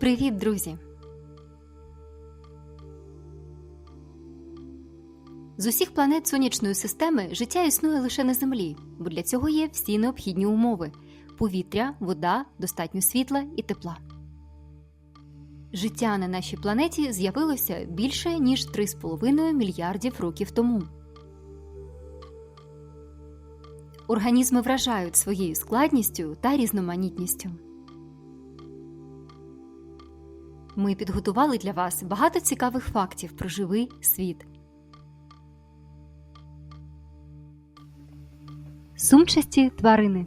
Привіт, друзі! З усіх планет сонячної системи життя існує лише на Землі, бо для цього є всі необхідні умови: повітря, вода, достатньо світла і тепла. Життя на нашій планеті з'явилося більше ніж 3,5 мільярдів років тому. Організми вражають своєю складністю та різноманітністю. Ми підготували для вас багато цікавих фактів про живий світ. Сумчасті тварини.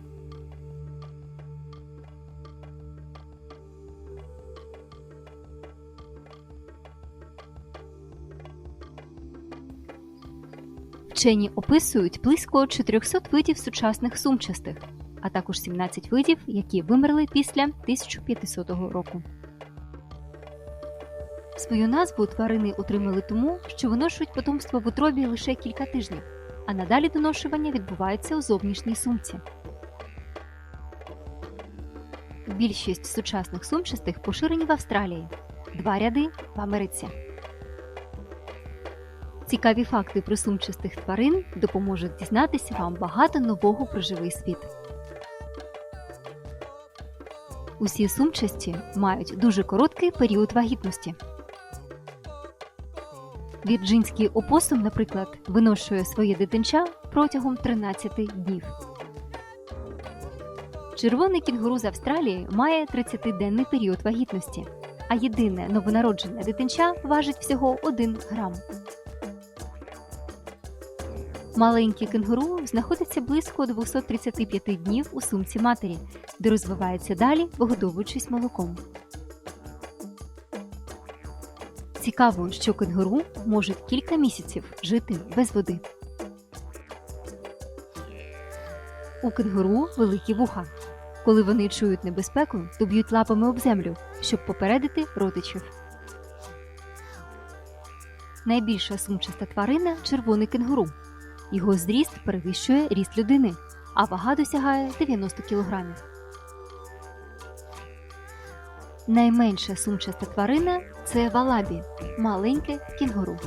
Вчені описують близько 400 видів сучасних сумчастих, а також 17 видів, які вимерли після 1500 року. Свою назву тварини отримали тому, що виношують потомство в утробі лише кілька тижнів, а надалі доношування відбувається у зовнішній сумці. Більшість сучасних сумчастих поширені в Австралії, два ряди в Америці. Цікаві факти про сумчастих тварин допоможуть дізнатися вам багато нового про живий світ. Усі сумчасті мають дуже короткий період вагітності. Вірджинський опосум, наприклад, виношує своє дитинча протягом 13 днів. Червоний кінгуру з Австралії має 30-денний період вагітності, а єдине новонароджене дитинча важить всього 1 грам. Маленький кенгуру знаходиться близько 235 днів у сумці матері, де розвивається далі, вигодовуючись молоком. Цікаво, що кенгуру можуть кілька місяців жити без води. У кенгуру великі вуха. Коли вони чують небезпеку, то б'ють лапами об землю, щоб попередити родичів. Найбільша сумчаста тварина червоний кенгуру. Його зріст перевищує ріст людини, а вага досягає 90 кг. Найменша сумчаста тварина це валабі маленьке кінгуру.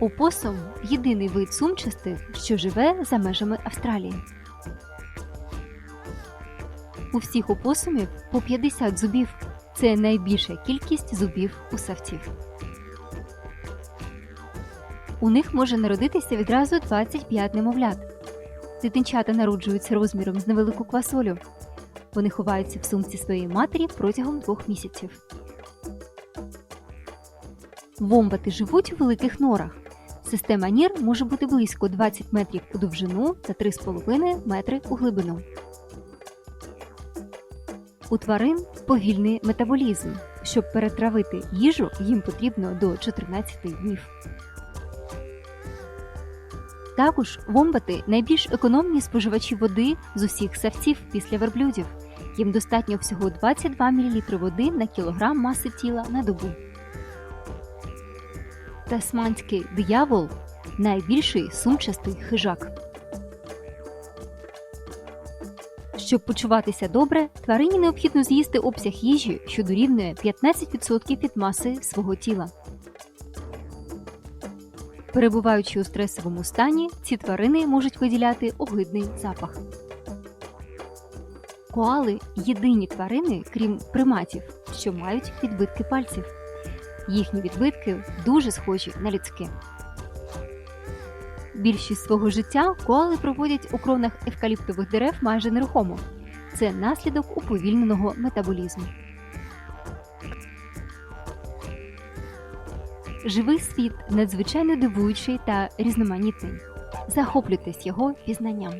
Опосум єдиний вид сумчастих, що живе за межами Австралії. У всіх опосумів по 50 зубів. Це найбільша кількість зубів у савців. У них може народитися відразу 25 немовлят. Дитинчата народжуються розміром з невелику квасолю. Вони ховаються в сумці своєї матері протягом двох місяців. Вомбати живуть у великих норах. Система нір може бути близько 20 метрів у довжину та 3,5 метри у глибину. У тварин повільний метаболізм. Щоб перетравити їжу, їм потрібно до 14 днів. Також вомбати найбільш економні споживачі води з усіх савців після верблюдів. Їм достатньо всього 22 мл води на кілограм маси тіла на добу. Тасманський диявол найбільший сумчастий хижак. Щоб почуватися добре, тварині необхідно з'їсти обсяг їжі, що дорівнює 15% від маси свого тіла. Перебуваючи у стресовому стані, ці тварини можуть виділяти огидний запах. Коали єдині тварини, крім приматів, що мають відбитки пальців. Їхні відбитки дуже схожі на людські. Більшість свого життя коали проводять у кронах евкаліптових дерев майже нерухомо. Це наслідок уповільненого метаболізму. Живий світ надзвичайно дивуючий та різноманітний. Захоплюйтесь його пізнанням.